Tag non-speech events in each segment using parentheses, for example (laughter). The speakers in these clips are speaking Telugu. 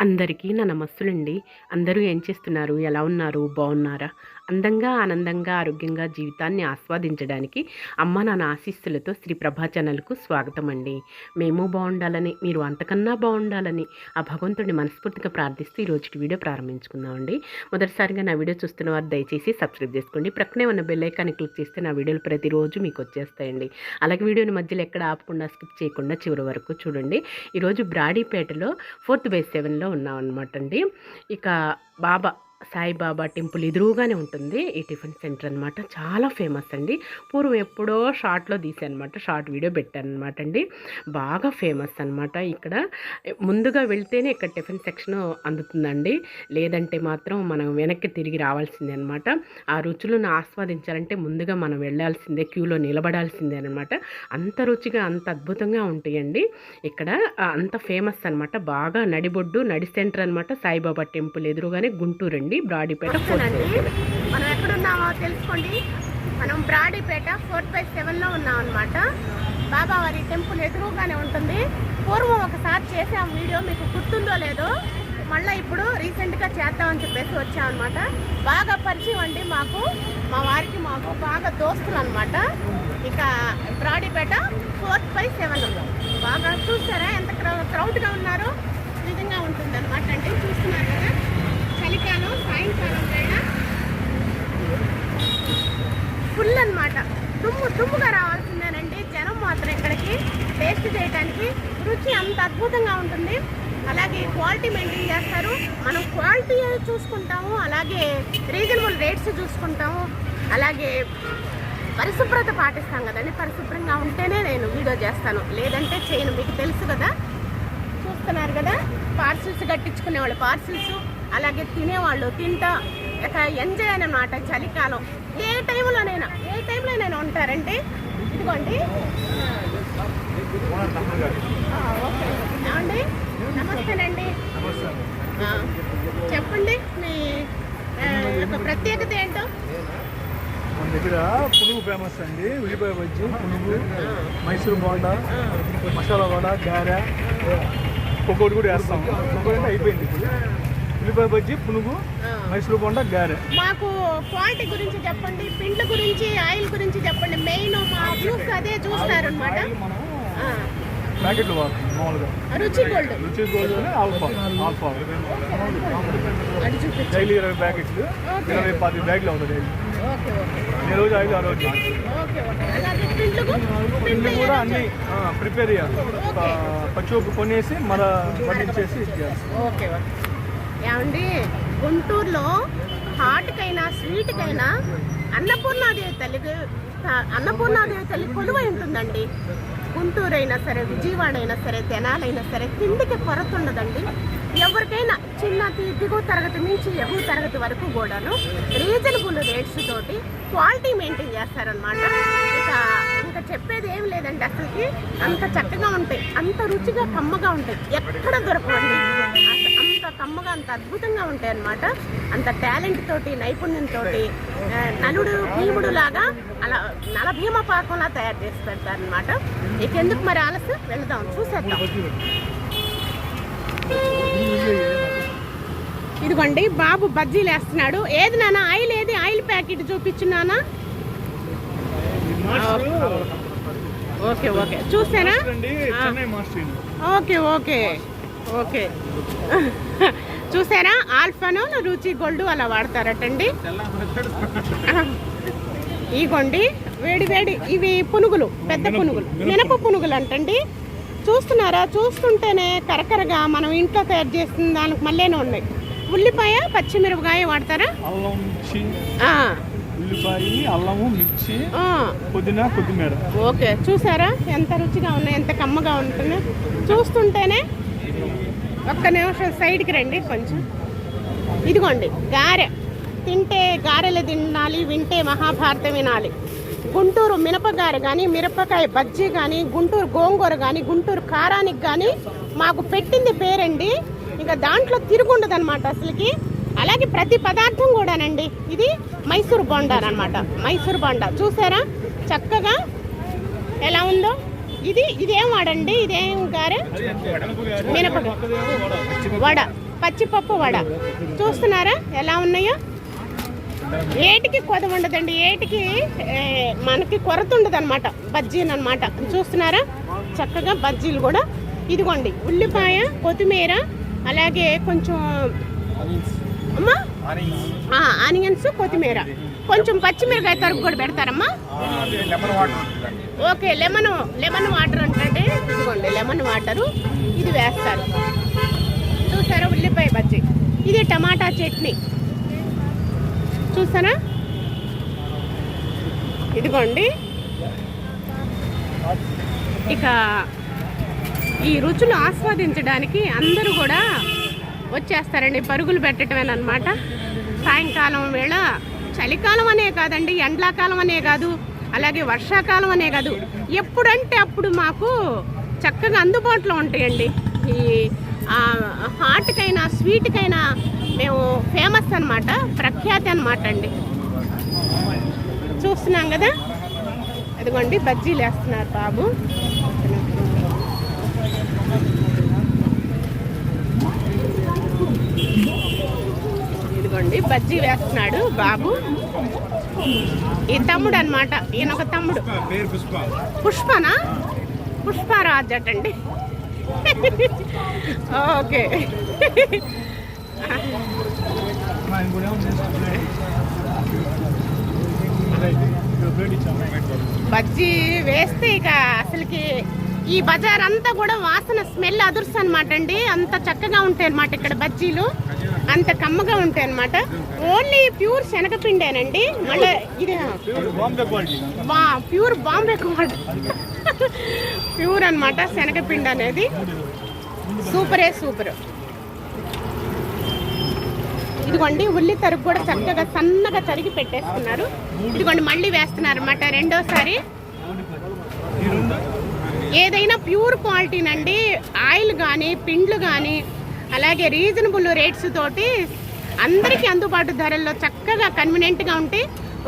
అందరికీ నా నమస్సులండి. అందరూ ఏం చేస్తున్నారు? ఎలా ఉన్నారు? బాగున్నారా? అందంగా ఆనందంగా ఆరోగ్యంగా జీవితాన్ని ఆస్వాదించడానికి అమ్మ నాన్న ఆశీస్సులతో శ్రీ ప్రభా ఛానల్కు స్వాగతం అండి మేము బాగుండాలని మీరు అంతకన్నా బాగుండాలని ఆ భగవంతుడిని మనస్ఫూర్తిగా ప్రార్థిస్తూ ఈ రోజుకి వీడియో ప్రారంభించుకుందామండి. మొదటిసారిగా నా వీడియో చూస్తున్న వారు దయచేసి సబ్స్క్రైబ్ చేసుకోండి. ప్రక్కనే ఉన్న బెల్ ఐకాన్ని క్లిక్ చేస్తే నా వీడియోలు ప్రతిరోజు మీకు వచ్చేస్తాయండి. అలాగే వీడియోని మధ్యలో ఎక్కడ ఆపకుండా స్కిప్ చేయకుండా చివరి వరకు చూడండి. ఈరోజు బ్రాడీపేటలో ఫోర్త్ బై సెవెన్లో ఉన్నాం అనమాట అండి. ఇక బాబా సాయిబాబా టెంపుల్ ఎదురుగానే ఉంటుంది. ఈ టిఫిన్ సెంటర్ అనమాట చాలా ఫేమస్ అండి. పూర్వం ఎప్పుడో షార్ట్లో తీసానమాట షార్ట్ వీడియో పెట్టాను అనమాట అండి. బాగా ఫేమస్ అనమాట ఇక్కడ. ముందుగా వెళ్తేనే ఇక్కడ టిఫిన్ సెక్షన్ అందుతుందండి. లేదంటే మాత్రం మనం వెనక్కి తిరిగి రావాల్సిందే అనమాట ఆ రుచులను ఆస్వాదించాలంటే ముందుగా మనం వెళ్ళాల్సిందే క్యూలో నిలబడాల్సిందే అనమాట అంత రుచిగా అంత అద్భుతంగా ఉంటాయండి. ఇక్కడ అంత ఫేమస్ అనమాట బాగా నడిబొడ్డు నడి సెంటర్ అనమాట సాయిబాబా టెంపుల్ ఎదురుగానే గుంటూరు అండి బ్రాడీపేట ఫోర్త్. మనం ఎక్కడున్నామో తెలుసుకోండి. మనం బ్రాడీపేట ఫోర్త్ బై సెవెన్లో ఉన్నాం అనమాట బాబావారి టెంపుల్ ఎదురుగానే ఉంటుంది. పూర్వం ఒకసారి చేసాం వీడియో మీకు గుర్తుందో లేదో మళ్ళీ ఇప్పుడు రీసెంట్గా చేద్దామని చెప్పేసి వచ్చామన్నమాట. బాగా పరిచయం అండి మాకు. మా వారికి మాకు బాగా దోస్తులు అనమాట ఇక బ్రాడీపేట ఫోర్త్ బై సెవెన్ బాగా చూస్తారా ఎంత క్రౌ- క్రౌడ్గా ఉన్నారో. విధంగా ఉంటుంది అనమాట అంటే చూస్తున్నారు కదా? చలికాలం సాయంకాలం వేళ ఫుల్ అన్నమాట. తుమ్ము తుమ్ముగా రావాల్సిందేనండి జనం మాత్రం ఇక్కడికి టేస్ట్ చేయడానికి రుచి అంత అద్భుతంగా ఉంటుంది. అలాగే క్వాలిటీ మెయింటైన్ చేస్తారు. మనం క్వాలిటీ చూసుకుంటాము అలాగే రీజనబుల్ రేట్స్ చూసుకుంటాము అలాగే పరిశుభ్రత పాటిస్తాం కదండి. పరిశుభ్రంగా ఉంటేనే నేను వీడియో చేస్తాను. లేదంటే చేయను మీకు తెలుసు కదా. చూస్తున్నారు కదా? పార్సిల్స్ కట్టించుకునే వాళ్ళు పార్సిల్స్ అలాగే తినేవాళ్ళు తింటా ఇక ఎంజాయ్ అన్నమాట చలికాలం. ఏ టైంలోనైనా ఏ టైంలోనైనా ఉంటారంటే ఇదిగోండి. ఏమండి? నమస్తేనండి. చెప్పండి. మీ యొక్క ప్రత్యేకత ఏంటో? మన దగ్గర పునుగు ఫేమస్ అండి. ఉల్లిపాయ బజ్జి పునుగు మైసూర్ బోండా మసాలా వడ గారె ఒక్కొక్కటి కూడా వేస్తాం. ఒక్కొక్కటి అయిపోయింది ఇప్పుడు. ఉల్లిపాయ బజ్జి పునుగు. మైసూర్ బోండా గారె. మాకు క్వాలిటీ గురించి చెప్పండి పిండి గురించి ఆయిల్ గురించి చెప్పండి. మెయిన్ మా వ్యూస్ అదే చూస్తారు అనమాట మనం ప్యాకెట్లు మామూలుగా. రుచి గోల్డ్. రుచి గోల్డ్ ఆల్ఫా డైలీ ఇరవై ప్యాకెట్లు. ఇరవై పది బ్యాగులు అవుతుంది ఓకే ఏ రోజు ఐదు ఆ రోజు పిండి కూడా అన్ని ప్రిపేర్ చేయాలి. పచ్చి ఉప్పు కొనేసి మన వడ్డించేసి ఇచ్చేయాలి. ఏమండి? గుంటూరులో హాట్కైనా స్వీట్కైనా అన్నపూర్ణాదేవి తల్లి అన్నపూర్ణాదేవి తల్లి కొలువై ఉంటుందండి. గుంటూరు అయినా సరే విజయవాడ అయినా సరే తెనాలైనా సరే తిండికి కొరత ఉండదండి ఎవరికైనా చిన్న దిగువ తరగతి నుంచి ఎగువ తరగతి వరకు కూడాను రీజనబుల్ రేట్స్ తోటి క్వాలిటీ మెయింటైన్ చేస్తారనమాట ఇక ఇంకా చెప్పేది ఏం లేదండి అసలుకి. అంత చక్కగా ఉంటాయి అంత రుచిగా కమ్మగా ఉంటాయి. ఎక్కడ దొరకవండి? కమ్మగా అంత అద్భుతంగా ఉంటాయి అన్నమాట అంత టాలెంట్ తోటి నైపుణ్యంతో నలుడు భీముడు లాగా అలా నలభీమ పాకంలా తయారు చేసి పెడతారనమాట ఇక ఎందుకు మరి ఆలస్యం? వెళదాం చూసేద్దాం. ఇదిగోండి బాబు బజ్జీలు వేస్తున్నాడు. ఏది నాన్న ఆయిల్ ఏది? ఆయిల్ ప్యాకెట్ చూపించున్నానా okay okay. చూసానా. Okay okay okay. (laughs) చూసారా? ఆల్ఫాను రుచి గోల్డ్ అలా వాడతారటండి. (laughs) ఇగోండి వేడి వేడి ఇవి పునుగులు పెద్ద పునుగులు. మినప పునుగులు అంటండి చూస్తున్నారా? చూస్తుంటేనే కరకరగా మనం ఇంట్లో తయారు చేసిన దానికి మళ్ళీనే ఉన్నాయి. ఉల్లిపాయ పచ్చిమిరపకాయ వాడతారా? ఓకే. చూసారా? ఎంత రుచిగా ఉన్నాయి ఎంత కమ్మగా ఉంటుంది చూస్తుంటేనే ఒక్క నిమిషం సైడ్కి రండి కొంచెం. ఇదిగోండి గారె. తింటే గారెలు తినాలి వింటే మహాభారతం వినాలి. గుంటూరు మినపగారె కానీ మిరపకాయ బజ్జీ కానీ గుంటూరు గోంగూర కానీ గుంటూరు కారానికి కానీ మాకు పెట్టింది పేరండి. ఇంకా దాంట్లో తిరుగుండదు అనమాట అసలుకి. అలాగే ప్రతి పదార్థం కూడానండి. ఇది మైసూర్ బొండా అనమాట మైసూర్ బొండా. చూసారా? చక్కగా ఎలా ఉందో? ఇది ఇదేం వాడండి? ఇదేం గారె? మినప వడ. పచ్చిపప్పు వడ. చూస్తున్నారా? ఎలా ఉన్నాయో? ఏటికి కొద ఉండదండి. ఏటికి మనకి కొరత ఉండదు అనమాట బజ్జీలు అనమాట చూస్తున్నారా? చక్కగా బజ్జీలు కూడా. ఇదిగోండి. ఉల్లిపాయ కొత్తిమీర అలాగే కొంచెం అమ్మా! ఆనియన్స్ కొత్తిమీర. కొంచెం పచ్చిమిరకాయ తరుగు కూడా పెడతారమ్మా. ఓకే లెమన్ లెమన్ వాటర్ అంటే ఇదిగోండి లెమన్ వాటరు ఇది వేస్తారు. చూసారా ఉల్లిపాయ బజ్జీ? ఇది టమాటా చట్నీ. చూసారా? ఇదిగోండి. ఇక ఈ రుచులు ఆస్వాదించడానికి అందరూ కూడా వచ్చేస్తారండి పరుగులు పెట్టడమేనమాట సాయంకాలం వేళ చలికాలం అనే కాదండి ఎండాకాలం అనే కాదు అలాగే వర్షాకాలం అనే కాదు. ఎప్పుడంటే అప్పుడు మాకు చక్కగా అందుబాటులో ఉంటాయండి. ఈ హాట్కైనా స్వీట్కైనా మేము ఫేమస్ అనమాట ప్రఖ్యాతి అన్నమాట అండి. చూస్తున్నాం కదా? అదిగోండి బజ్జీలు వేస్తున్నారు బాబు. ఇదిగోండి బజ్జీ వేస్తున్నాడు బాబు. ఈ తమ్ముడు. అనమాట ఈయన ఒక తమ్ముడు పుష్పనా పుష్పరాజ్ అటండి. ఓకే. బజ్జీ వేస్తే ఇక అసలుకి ఈ బజార్ అంతా కూడా వాసన స్మెల్ అదుర్స్ అనమాట అండి. అంత చక్కగా ఉంటాయి అనమాట ఇక్కడ బజ్జీలు. అంత కమ్మగా ఉంటాయి అనమాట ఓన్లీ ప్యూర్ శనగపిండేనండి. మళ్ళీ ఇది బా ప్యూర్ బాంబే ప్యూర్ అన్నమాట శనగపిండి అనేది. సూపరే సూపర్. ఇదిగోండి ఉల్లి తరుగు కూడా చక్కగా సన్నగా తరిగి పెట్టేస్తున్నారు ఇదిగోండి మళ్ళీ వేస్తున్నారు అనమాట రెండోసారి. ఏదైనా ప్యూర్ క్వాలిటీనండి. ఆయిల్ కానీ పిండ్లు కానీ అలాగే రీజనబుల్ రేట్స్ తోటి అందరికీ అందుబాటు ధరల్లో చక్కగా కన్వీనియంట్గా ఉంటే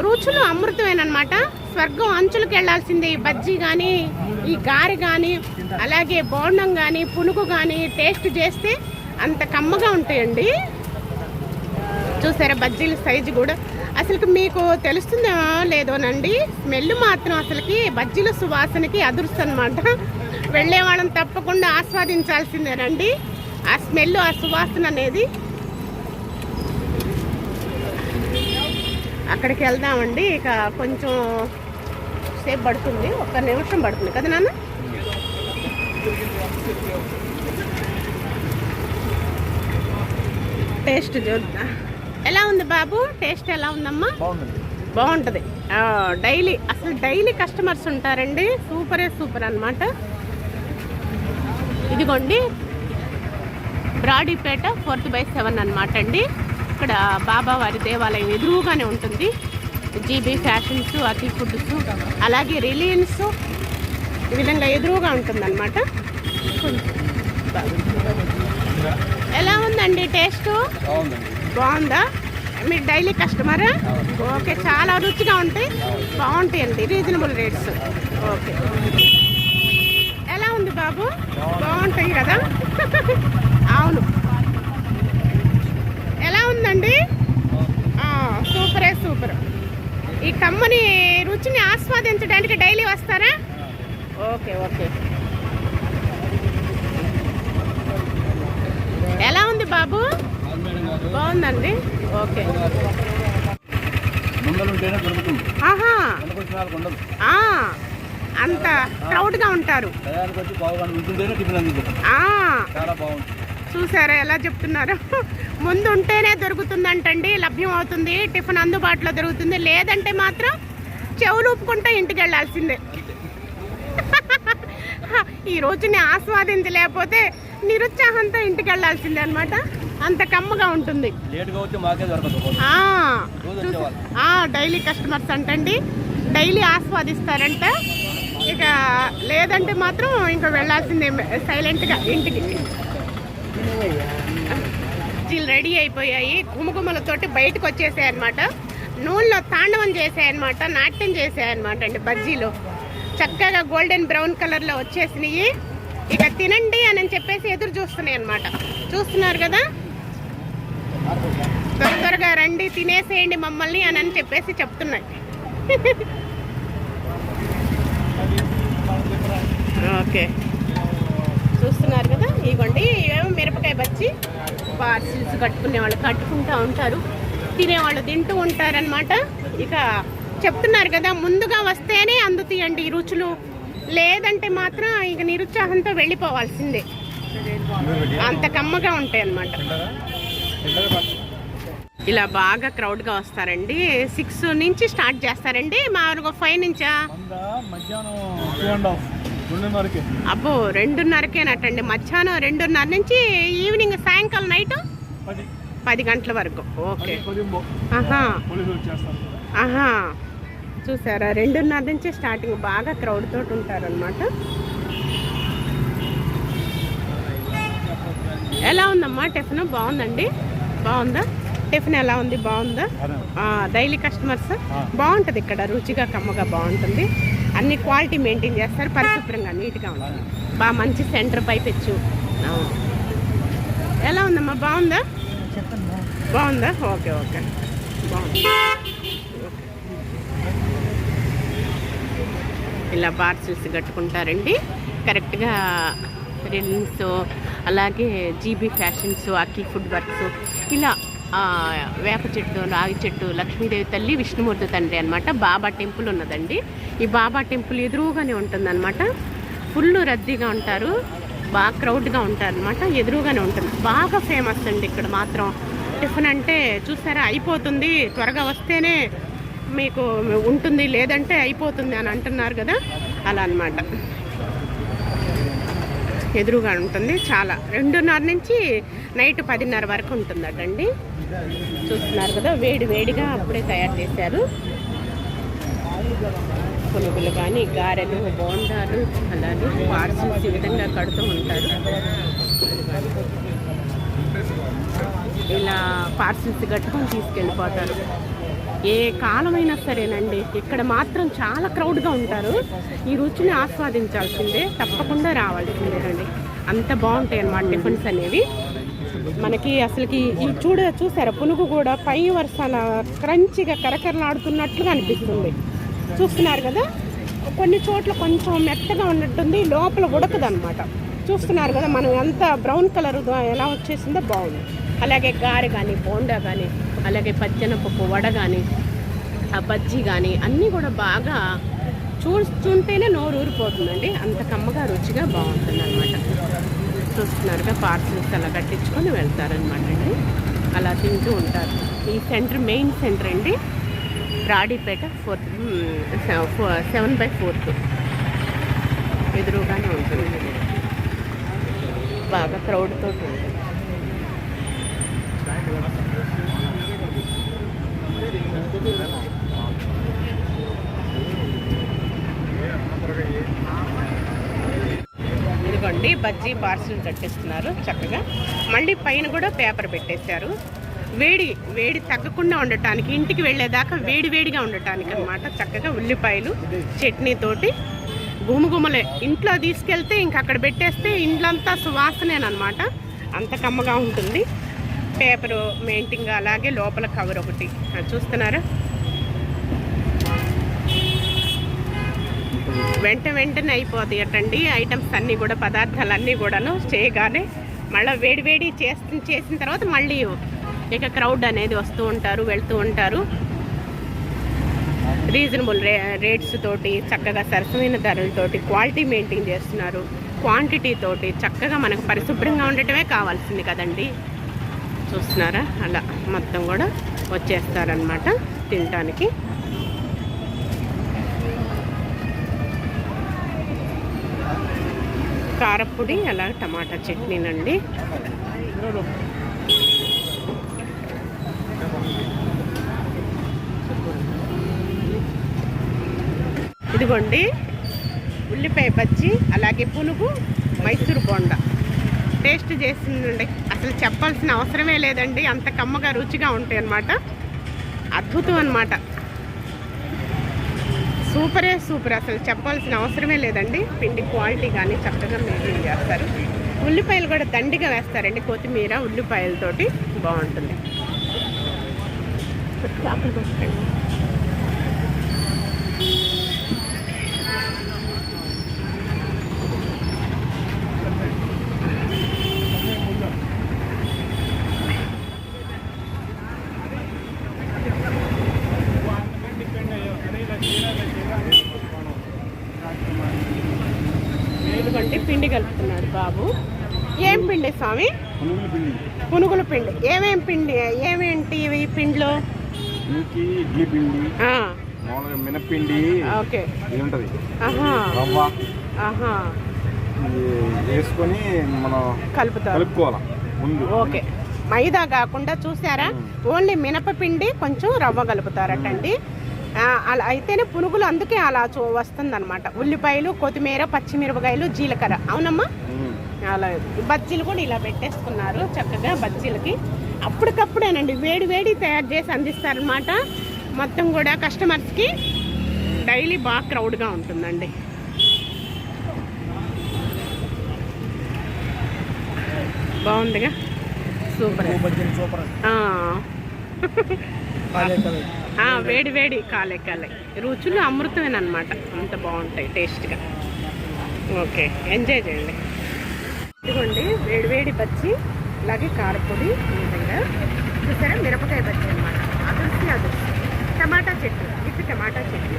రుచులు అమృతమేనమాట స్వర్గం అంచులకు వెళ్ళాల్సిందే ఈ బజ్జీ కానీ ఈ గారె కానీ అలాగే బోండం కానీ పునుగు కానీ టేస్ట్ చేస్తే అంత కమ్మగా ఉంటాయండి. చూసారా బజ్జీల సైజు కూడా? అసలుకి మీకు తెలుస్తుందో లేదోనండి? స్మెల్ మాత్రం అసలుకి బజ్జీల సువాసనకి అదృష్టం అనమాట వెళ్ళే వాళ్ళని తప్పకుండా ఆస్వాదించాల్సిందేనండి. ఆ స్మెల్ ఆ సువాసన అనేది అక్కడికి వెళ్దామండి. ఇక కొంచెం సేపు పడుతుంది. ఒక నిమిషం పడుతుంది. కదా నాన్న? టేస్ట్ చూద్దాం. ఎలా ఉంది బాబు? టేస్ట్ ఎలా ఉందమ్మా? బాగుంటుంది. డైలీ అసలు డైలీ కస్టమర్స్ ఉంటారండి. సూపరే సూపర్ అన్నమాట. ఇదిగోండి. బ్రాడీపేట ఫోర్త్ బై సెవెన్ అనమాట అండి. ఇక్కడ బాబావారి దేవాలయం ఎదురుగానే ఉంటుంది. జీబీ ఫ్యాషన్స్ అతి ఫుడ్స్ అలాగే రిలయన్స్ ఈ విధంగా ఎదురుగా ఉంటుందన్నమాట. ఎలా ఉందండి టేస్ట్? బాగుందా? మీరు డైలీ కస్టమరా? ఓకే చాలా రుచిగా ఉంటాయి. బాగుంటాయండి రీజనబుల్ రేట్స్. ఓకే. ఎలా ఉంది బాబు? బాగుంటాయి కదా? అవును. ఎలా ఉందండి? సూపరే సూపర్. ఈ కమ్మని రుచిని ఆస్వాదించడానికి డైలీ వస్తారా? Okay okay. ఎలా ఉంది బాబు? బాగుందండి. ఓకే. అంత క్రౌడ్గా ఉంటారు. చూసారా ఎలా చెప్తున్నారు? ముందు ఉంటేనే దొరుకుతుందంటండి లభ్యం అవుతుంది టిఫిన్ అందుబాటులో దొరుకుతుంది లేదంటే మాత్రం చెవులు ఊపుకుంటే ఇంటికి వెళ్ళాల్సిందే ఈ రోజుని ఆస్వాదించలేకపోతే నిరుత్సాహంతో ఇంటికి వెళ్ళాల్సిందే అనమాట అంత కమ్మగా ఉంటుంది. డైలీ కస్టమర్స్ అంటండి. డైలీ ఆస్వాదిస్తారంట. ఇక లేదంటే మాత్రం ఇంకా వెళ్ళాల్సిందే సైలెంట్గా ఇంటికి. బజ్జీలు రెడీ అయిపోయాయి. కుమకుమలతోటి బయటకు వచ్చేసాయన్నమాట నూనెలో తాండవం చేసాయన్నమాట నాట్యం చేసాయన్నమాట అండి బజ్జీలు. చక్కగా గోల్డెన్ బ్రౌన్ కలర్లో వచ్చేసినాయి. ఇక తినండి అని చెప్పేసి ఎదురు చూస్తున్నాయి అనమాట చూస్తున్నారు కదా? త్వర త్వరగా రండి తినేసేయండి మమ్మల్ని అని అని చెప్పేసి చెప్తున్నాయి. ఓకే. చూస్తున్నారు కదా? ఇగోండి. ఏమో వచ్చి పార్సిల్స్ కట్టుకునే వాళ్ళు కట్టుకుంటూ ఉంటారు. తినేవాళ్ళు తింటూ ఉంటారనమాట ఇక చెప్తున్నారు కదా ముందుగా వస్తేనే అందుతాయండి ఈ రుచులు. లేదంటే మాత్రం ఇక నిరుత్సాహంతో వెళ్ళిపోవాల్సిందే. అంత కమ్మగా ఉంటాయి అన్నమాట ఇలా బాగా క్రౌడ్గా వస్తారండి. సిక్స్ నుంచి స్టార్ట్ చేస్తారండి. మా ఫైవ్ నుంచా? అబ్బో రెండున్నరకేనటండి మధ్యాహ్నం రెండున్నర నుంచి ఈవినింగ్ సాయంకాలం నైట్ పది. గంటల వరకు. ఓకే. ఆహా. చూసారా రెండున్నర నుంచి స్టార్టింగ్. బాగా క్రౌడ్ తోటి ఉంటారనమాట ఎలా ఉందమ్మా టిఫిన్? బాగుందండి? బాగుందా? టిఫిన్ ఎలా ఉంది? బాగుందా? Daily customers. బాగుంటుంది ఇక్కడ. రుచిగా కమ్మగా బాగుంటుంది. అన్ని క్వాలిటీ మెయింటైన్ చేస్తారు పరిశుభ్రంగా నీట్గా ఉంటుంది బాగా మంచి సెంటర్ పైపెచ్చు ఎలా ఉందమ్మా? బాగుందా? బాగుందా? Okay okay. బాగుంది. ఇలా పార్సిల్స్ కట్టుకుంటారండి. కరెక్ట్గా రిల్స్ అలాగే GB fashions Akhil food works ఇలా వేప చెట్టు రాగి చెట్టు లక్ష్మీదేవి తల్లి విష్ణుమూర్తి తండ్రి అనమాట బాబా టెంపుల్ ఉన్నదండి. ఈ బాబా టెంపుల్ ఎదురుగానే ఉంటుందన్నమాట. ఫుల్ రద్దీగా ఉంటారు. బాగా క్రౌడ్గా ఉంటారు అనమాట ఎదురుగానే ఉంటుంది. బాగా ఫేమస్ అండి ఇక్కడ మాత్రం. టిఫిన్ అంటే చూసారా అయిపోతుంది. త్వరగా వస్తేనే మీకు ఉంటుంది లేదంటే అయిపోతుంది అని అంటున్నారు కదా. అలా అనమాట ఎదురుగా ఉంటుంది. చాలా. రెండున్నర నుంచి నైట్ పదిన్నర వరకు ఉంటుందటండి. చూస్తున్నారు కదా వేడి వేడిగా అప్పుడే తయారు చేశారు. పునుగులు కానీ గారెలు బోండాలు అలాగే పార్సల్స్ ఈ విధంగా కడుతూ ఉంటారు. ఇలా పార్సల్స్ కట్టుకొని తీసుకెళ్ళిపోతారు. ఏ కాలమైనా సరేనండి ఇక్కడ మాత్రం చాలా క్రౌడ్గా ఉంటారు. ఈ రుచిని ఆస్వాదించాల్సిందే తప్పకుండా రావాల్సిందేనండి. అంత బాగుంటాయి అన్నమాట టిఫిన్స్ అనేవి. మనకి అసలుకి ఈ చూడ చూసారా? పునుగు కూడా పై వరుసల క్రంచిగా కరకరలాడుతున్నట్లుగా అనిపిస్తుంది. చూస్తున్నారు కదా? కొన్ని చోట్ల కొంచెం మెత్తగా ఉన్నట్టుంది లోపల ఉడకదనమాట చూస్తున్నారు కదా మనం ఎంత బ్రౌన్ కలర్ ఎలా వచ్చేసిందో బాగుంది. అలాగే గారె కానీ బోండా కానీ అలాగే పచ్చనపప్పు వడ కానీ ఆ బజ్జీ కానీ అన్నీ కూడా బాగా చూస్తుంటేనే నోరు ఊరిపోతుందండి అంత కమ్మగా రుచిగా బాగుంటుంది అనమాట చూస్తున్నారుగా పార్సల్స్ అలా కట్టించుకొని వెళ్తారనమాట అండి. అలా తింటూ ఉంటారు. ఈ సెంటర్ మెయిన్ సెంటర్ అండి. Radipeta fourth seven by fourth. ఎదురుగానే ఉంటుంది. బాగా క్రౌడ్తో ఉంటుంది. ఇదిగోండి బజ్జీ పార్సిల్ కట్టిస్తున్నారు చక్కగా. మళ్ళీ పైన కూడా పేపర్ పెట్టేశారు. వేడి వేడి తగ్గకుండా ఉండటానికి ఇంటికి వెళ్ళేదాకా వేడి వేడిగా ఉండటానికి అనమాట చక్కగా ఉల్లిపాయలు చట్నీతోటి గుమగుమలే. ఇంట్లో తీసుకెళ్తే ఇంక అక్కడ పెట్టేస్తే ఇంట్లంతా సువాసనేనమాట అంత కమ్మగా ఉంటుంది. పేపరు మెయింటింగ్ అలాగే లోపల కవర్ ఒకటి. చూస్తున్నారా? వెంట వెంటనే అయిపోతాయటండి ఐటమ్స్ అన్నీ కూడా పదార్థాలు అన్నీ కూడాను చేయగానే మళ్ళీ వేడివేడి చేసి చేసిన తర్వాత మళ్ళీ ఇక క్రౌడ్ అనేది వస్తూ ఉంటారు వెళ్తూ ఉంటారు. రీజనబుల్ రే రేట్స్ తోటి చక్కగా సరసమైన ధరలతోటి క్వాలిటీ మెయింటైన్ చేస్తున్నారు. క్వాంటిటీ తోటి చక్కగా మనకు పరిశుభ్రంగా ఉండటమే కావాల్సింది కదండి. చూస్తున్నారా? అలా మొత్తం కూడా వచ్చేస్తారనమాట తినటానికి. కారపొడి అలా టమాటా చట్నీనండి ఇదిగోండి ఉల్లిపాయ బజ్జి అలాగే పునుగు మైసూర్ బొండ. టేస్ట్ చేసిందండి. అసలు చెప్పాల్సిన అవసరమే లేదండి. అంత కమ్మగా రుచిగా ఉంటాయి అన్నమాట అద్భుతం అన్నమాట. సూపరే సూపర్. అసలు చెప్పాల్సిన అవసరమే లేదండి. పిండి క్వాలిటీ కానీ చక్కగా మెయింటైన్ చేస్తారు. ఉల్లిపాయలు కూడా దండిగా వేస్తారండి కొత్తిమీర ఉల్లిపాయలతోటి. బాగుంటుంది. పిండి కలుపుతున్నాడు బాబు. ఏం పిండి స్వామి? పునుగుల పిండి. ఏమేం పిండి? ఏమేంటి ఇవి పిండిలో? ఇంకి ఇడ్లీ పిండి ఆ, మామూలుగా మినప్పిండి ఓకే. ఇది ఉంటుంది ఆహా. రవ్వ వేసుకొని మనం కలుపుతారు. కలుపుకోవాలి ముందు. ఓకే. మైదా కాకుండా చూసారా? ఓన్లీ మినపపిండి కొంచెం రవ్వ కలుపుతారటండి. అలా అయితేనే పునుగులు అందుకే అలా చూ వస్తుందన్నమాట. ఉల్లిపాయలు కొత్తిమీర పచ్చిమిరపకాయలు జీలకర్ర. అవునమ్మా. అలా బజ్జీలు కూడా ఇలా పెట్టేసుకున్నారు చక్కగా బజ్జీలకి. అప్పటికప్పుడేనండి వేడి వేడి తయారు చేసి అందిస్తారనమాట మొత్తం కూడా కస్టమర్స్కి డైలీ బాగా క్రౌడ్గా ఉంటుందండి. బాగుందిగా? సూపర్. సూపర్. వేడి వేడి కాలే కాలే. రుచులు అమృతమేనమాట అంత బాగుంటాయి టేస్ట్గా. ఓకే ఎంజాయ్ చేయండి. ఇదిగోండి వేడి వేడి బజ్జి అలాగే కారపొడి ఈ విధంగా చూసారా? మిరపకాయ బజ్జి అనమాట అదృష్టి అదృష్టి టమాటా చెట్టు ఇది టమాటా చెట్టు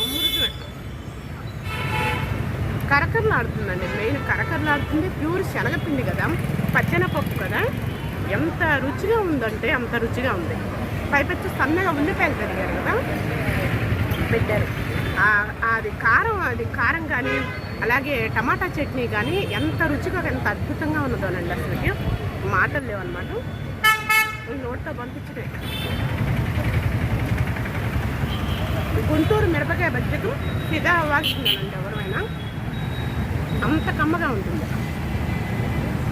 అమృతమే కరకరలాడుతుందండి మెయిన్ కరకరలాడుతుంది ప్యూర్ శనగపిండి కదా పచ్చెనపప్పు కదా. ఎంత రుచిగా ఉందంటే అంత రుచిగా ఉంది. పైపెచ్చు సన్నగా ఉల్లిపాయలు పెరిగారు కదా పెట్టారు. అది కారం అది కారం కానీ అలాగే టమాటా చట్నీ కానీ ఎంత రుచిగా ఎంత అద్భుతంగా ఉన్నదోనండి అసలుకి మాటలు లేవన్నమాట. నోట్తో పంపించడే. గుంటూరు మిరపకాయ బజ్జకు ఫిదా అవ్వాల్సిందేనండి ఎవరైనా అంత కమ్మగా ఉంటుంది.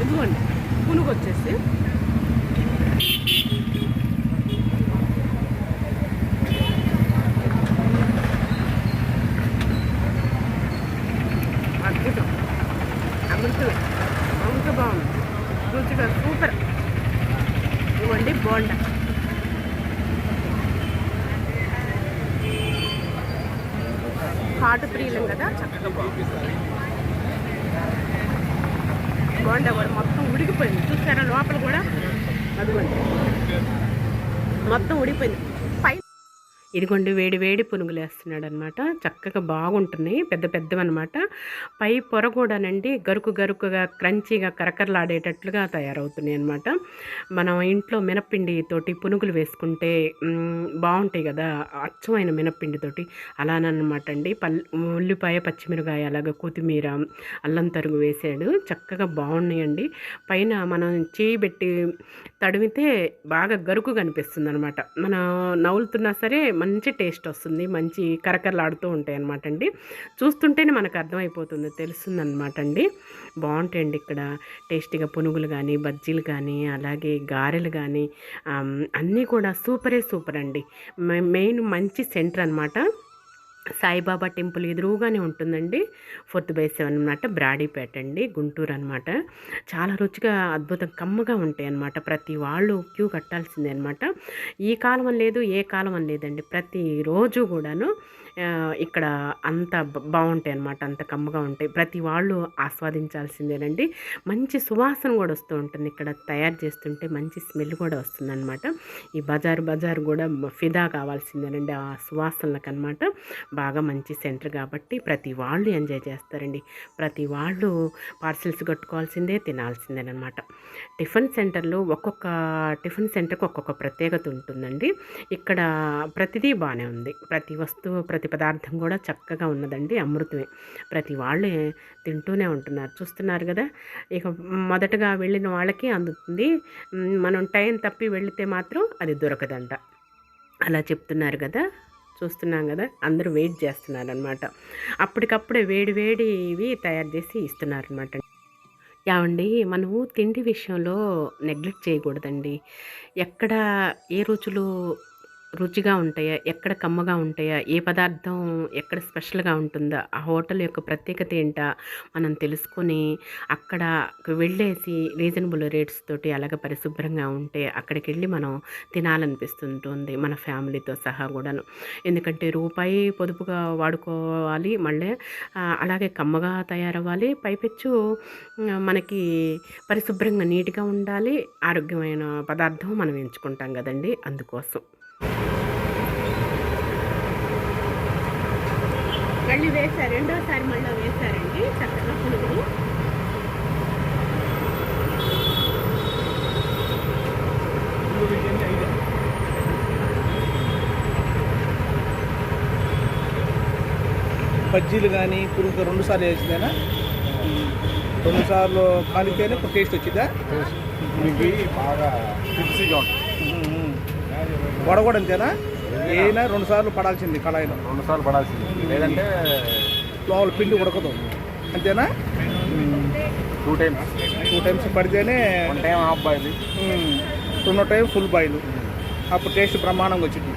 ఇదిగోండి పునుగు వచ్చేసి అద్భుతం. అమృతం అమృత బాగుంది. రుచిగా సూపర్. ఇవ్వండి బోండా. హాట్ ప్రియులం కదా? చక్కగా బాగుంది. బోండా కూడా మొత్తం ఉడికిపోయింది. చూసారా? లోపల కూడా అదిగోండి. మొత్తం ఉడికిపోయింది. ఇదిగోండి వేడి వేడి పునుగులు వేస్తున్నాడు అనమాట చక్కగా బాగుంటున్నాయి పెద్ద పెద్దవన్నమాట పై పొర కూడానండి గరుకు గరుకుగా క్రంచీగా కరకరలాడేటట్లుగా తయారవుతున్నాయి అనమాట మనం ఇంట్లో మినప్పిండి తోటి పునుగులు వేసుకుంటే బాగుంటాయి కదా అచ్చమైన మినప్పిండితోటి. అలానమాట అండి. పల్ ఉల్లిపాయ పచ్చిమిరకాయ అలాగే కొత్తిమీర అల్లం తరుగు వేసాడు. చక్కగా బాగున్నాయండి. పైన మనం చేయి పెట్టి తడిమితే బాగా గరుకు కనిపిస్తుంది అనమాట మనం నవ్వులుతున్నా సరే మంచి టేస్ట్ వస్తుంది. మంచి కరకరలాడుతూ ఉంటాయి అనమాట అండి చూస్తుంటేనే మనకు అర్థమైపోతుంది తెలుస్తుంది అనమాట అండి బాగుంటాయండి ఇక్కడ టేస్టీగా పునుగులు కానీ బజ్జీలు కానీ అలాగే గారెలు కానీ అన్నీ కూడా సూపరే సూపర్ అండి మె- మెయిన్ మంచి సెంటర్ అనమాట సాయిబాబా టెంపుల్ ఎదురుగానే ఉంటుందండి. ఫోర్త్ బై సెవెన్ అనమాట బ్రాడీపేట అండి. గుంటూరు అనమాట చాలా రుచిగా అద్భుతం కమ్మగా ఉంటాయి అనమాట ప్రతి వాళ్ళు క్యూ కట్టాల్సిందే అనమాట ఈ కాలం లేదు ఏ కాలం లేదండి. ప్రతిరోజు కూడాను ఇక్కడ అంత బాగుంటాయి అనమాట అంత కమ్మగా ఉంటాయి. ప్రతి వాళ్ళు ఆస్వాదించాల్సిందేనండి. మంచి సువాసన కూడా వస్తూ ఉంటుంది. ఇక్కడ తయారు చేస్తుంటే మంచి స్మెల్ కూడా వస్తుంది అనమాట ఈ బజారు బజారు కూడా ఫిదా కావాల్సిందేనండి. ఆ సువాసనలకు అనమాట బాగా మంచి సెంటర్ కాబట్టి ప్రతి వాళ్ళు ఎంజాయ్ చేస్తారండి. ప్రతి వాళ్ళు పార్సిల్స్ కట్టుకోవాల్సిందే తినాల్సిందేనమాట. టిఫిన్ సెంటర్లో ఒక్కొక్క టిఫిన్ సెంటర్కి ఒక్కొక్క ప్రత్యేకత ఉంటుందండి. ఇక్కడ ప్రతిదీ బాగానే ఉంది. ప్రతి వస్తువు ప్రతి పదార్థం కూడా చక్కగా ఉన్నదండి అమృతమే. ప్రతి వాళ్ళు తింటూనే ఉంటున్నారు. చూస్తున్నారు కదా? ఇక మొదటగా వెళ్ళిన వాళ్ళకి అందుతుంది. మనం టైం తప్పి వెళితే మాత్రం అది దొరకదంట. అలా చెప్తున్నారు కదా? చూస్తున్నాం కదా అందరూ వెయిట్ చేస్తున్నారనమాట అప్పటికప్పుడే వేడి వేడివి తయారు చేసి ఇస్తున్నారు అనమాట యావండి మనము తిండి విషయంలో నెగ్లెక్ట్ చేయకూడదండి. ఎక్కడ ఏ రుచులు రుచిగా ఉంటాయా? ఎక్కడ కమ్మగా ఉంటాయా? ఏ పదార్థం ఎక్కడ స్పెషల్గా ఉంటుందా? ఆ హోటల్ యొక్క ప్రత్యేకత ఏంటా? మనం తెలుసుకొని అక్కడ వెళ్ళేసి రీజనబుల్ రేట్స్ తోటి అలాగే పరిశుభ్రంగా ఉంటే అక్కడికి వెళ్ళి మనం తినాలనిపిస్తుంటుంది మన ఫ్యామిలీతో సహా కూడాను. ఎందుకంటే రూపాయి పొదుపుగా వాడుకోవాలి మళ్ళీ అలాగే కమ్మగా తయారవ్వాలి. పైపెచ్చు మనకి పరిశుభ్రంగా నీట్గా ఉండాలి. ఆరోగ్యమైన పదార్థం మనం ఎంచుకుంటాం కదండి అందుకోసం. మళ్ళీ వేశారు రెండోసారి మళ్ళీ వేశారండి చక్కగా ఐదు బజ్జీలు కానీ పురుగు రెండు సార్లు వేసిందేనా? రెండు సార్లు కాలితేనే ఒక టేస్ట్ వచ్చిందా? మీకు బాగా వడ కూడా అంతేనా ఏనా రెండు సార్లు పడాల్సింది కళాయిలో. రెండు సార్లు పడాల్సింది. లేదంటే లోపల పిండి ఉడకదు. అంతేనా? టూ టైమ్స్ టూ టైమ్స్ పడితేనే వన్ టైం హాఫ్ బాయిల్ రెండో టైం ఫుల్ బాయిల్ అప్పుడు టేస్ట్ బ్రహ్మాండంగా వచ్చింది.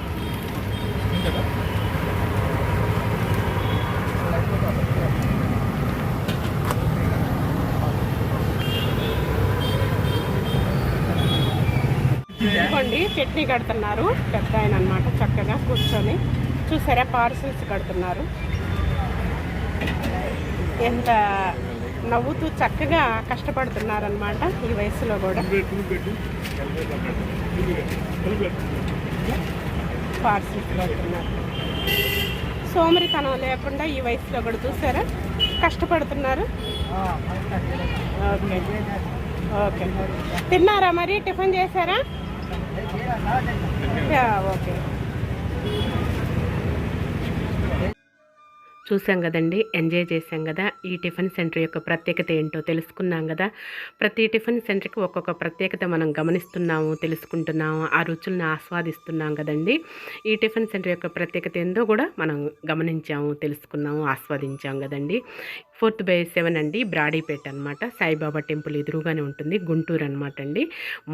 ఇదిగోండి చట్నీ కడుతున్నారు. పెద్ద ఆయన అనమాట చక్కగా కూర్చొని చూసారా? పార్సల్స్ కడుతున్నారు. ఎంత నవ్వుతూ చక్కగా కష్టపడుతున్నారనమాట ఈ వయసులో కూడా. పార్సల్స్ కడుతున్నారు. సోమరితనం లేకుండా ఈ వయసులో కూడా చూసారా? కష్టపడుతున్నారు. ఓకే. ఓకే. తిన్నారా మరి? టిఫిన్ చేశారా? ఓకే చూసాం కదండి ఎంజాయ్ చేసాం కదా. ఈ టిఫిన్ సెంటర్ యొక్క ప్రత్యేకత ఏంటో తెలుసుకున్నాం కదా. ప్రతి టిఫిన్ సెంటర్కి ఒక్కొక్క ప్రత్యేకత మనం గమనిస్తున్నాము తెలుసుకుంటున్నాము ఆ రుచులను ఆస్వాదిస్తున్నాం కదండి. ఈ టిఫిన్ సెంటర్ యొక్క ప్రత్యేకత ఏందో కూడా మనం గమనించాము తెలుసుకున్నాము ఆస్వాదించాం కదండి. ఫోర్త్ బై సెవెన్ అండి బ్రాడీపేట అనమాట సాయిబాబా టెంపుల్ ఎదురుగానే ఉంటుంది. గుంటూరు అనమాట అండి.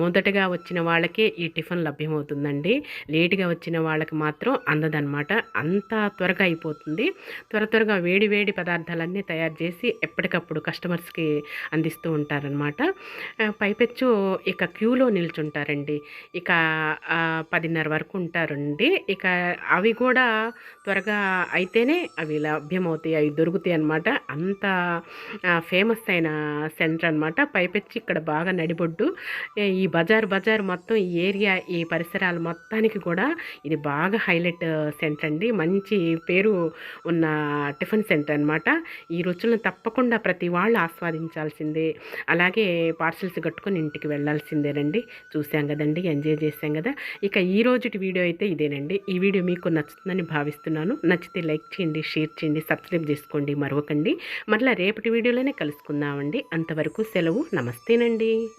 మొదటగా వచ్చిన వాళ్ళకే ఈ టిఫిన్ లభ్యమవుతుందండి. లేటుగా వచ్చిన వాళ్ళకి మాత్రం అందదనమాట అంత త్వరగా అయిపోతుంది. త్వర త్వరగా వేడి వేడి పదార్థాలన్నీ తయారు చేసి ఎప్పటికప్పుడు కస్టమర్స్కి అందిస్తూ ఉంటారనమాట పైపెచ్చు ఇక క్యూలో నిల్చుంటారండి. ఇక పదిన్నర వరకు ఉంటారండి. ఇక అవి కూడా త్వరగా అయితేనే అవి లభ్యమవుతాయి. అవి దొరుకుతాయి అనమాట అంత అంత ఫేమస్ అయిన సెంటర్ అనమాట పైపెచ్చి ఇక్కడ బాగా నడిబొడ్డు. ఈ బజార్ బజార్ మొత్తం ఈ ఏరియా ఈ పరిసరాలు మొత్తానికి కూడా ఇది బాగా హైలైట్ సెంటర్ అండి. మంచి పేరు ఉన్న టిఫిన్ సెంటర్ అనమాట ఈ రుచులను తప్పకుండా ప్రతి వాళ్ళు ఆస్వాదించాల్సిందే. అలాగే పార్సిల్స్ కట్టుకొని ఇంటికి వెళ్ళాల్సిందేనండి చూసాం కదండి ఎంజాయ్ చేసాం కదా. ఇక ఈ రోజుటి వీడియో అయితే ఇదేనండి. ఈ వీడియో మీకు నచ్చుతుందని భావిస్తున్నాను. నచ్చితే లైక్ చేయండి షేర్ చేయండి సబ్స్క్రైబ్ చేసుకోండి మరొకండి మరలా రేపటి వీడియోలోనే కలుసుకుందామండి. అంతవరకు సెలవు. నమస్తేనండి.